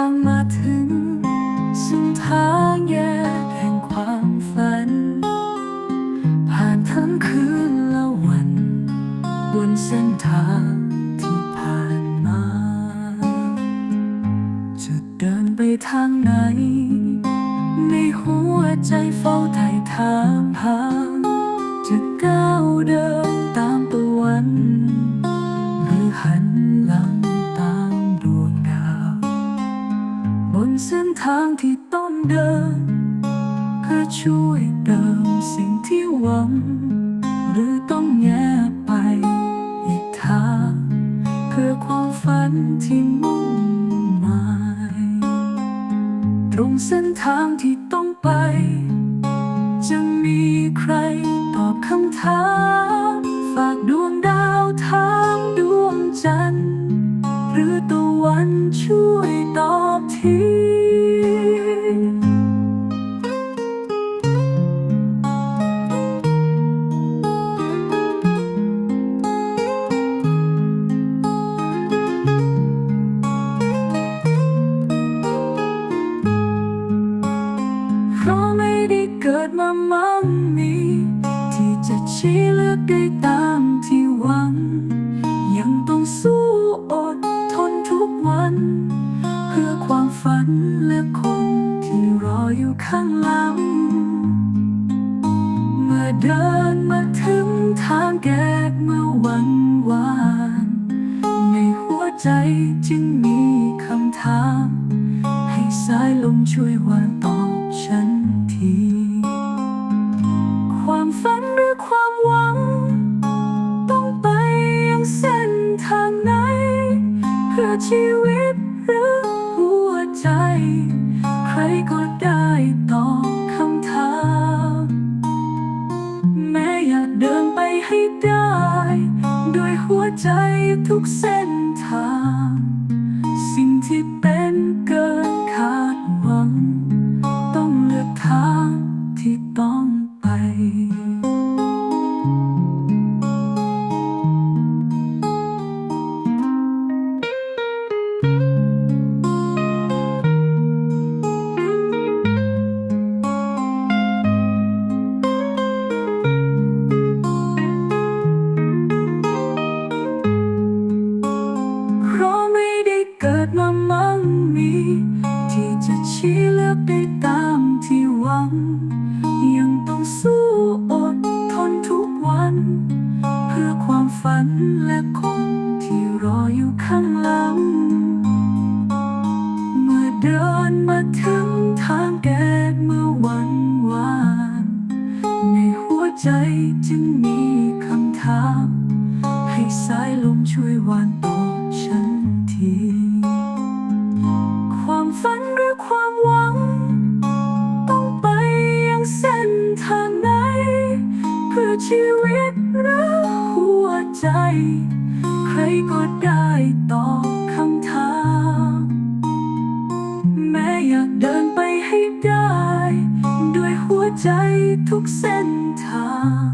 างมาถึงซึ่งทางแยกแห่งความฝัน ผ่านทั้งคืนและวัน บนเส้นทางที่ผ่านมา จะเดินไปทาง นเส้นทางที่ต้องเดิน เพื่อช่วยเติมสิ่งที่หวัง หรือต้องแงไปอีกทางเพื่อความฝันที่มุ่งหมายตรงเส้นทางที่ต้องไป จะมีใครตอบคำถาม ฝากดวงดาวถามดวงจันทร์ หรือตะวันช่วยตอบที มั่งมี ที่จะชี้เลือกได้ตามที่หวัง ยังต้องสู้อดทนทุกวัน เพื่อความฝันและคนที่รออยู่ข้างหลัง เมื่อเดินมาถึงทางแยกเมื่อวันวานในหัวใจจึงมีคำถาม ให้สายลมช่วยวานตอ ด้วยหัวใจทุกเส้นทาง สิ่งที่เป็น ง ยังต้องสู้อดทนทุกวัน เพื่อความฝันและคนที่รออยู่ข้างหลัง เมื่อเดินมาถึงทางแยกเมื่อวันวาน ในหัวใจจึงมีคำถาม ให้สายลมช่วยวานตอ ชีวิตหรือหัวใจ ใครก็ได้ตอบคำถาม แม้อยากเดินไปให้ได้ ด้วยหัวใจทุกเส้นทางสิ่ง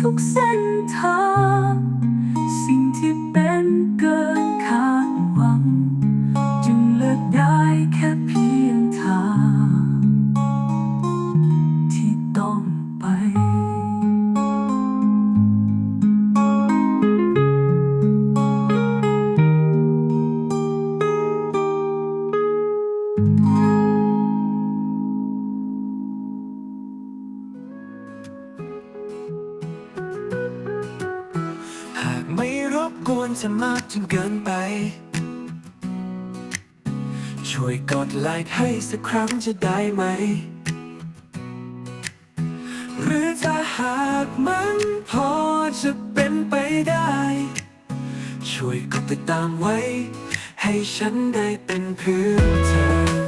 ทุกเส้นทาง กวนจะมากจนเกินไป ช่วยกดไลค์ให้สักครั้งจะได้ไหม หรือถ้าหากมันพอจะเป็นไปได้ ช่วยกดติดตามไว้ ให้ฉันได้เป็นเพื่อนเธอ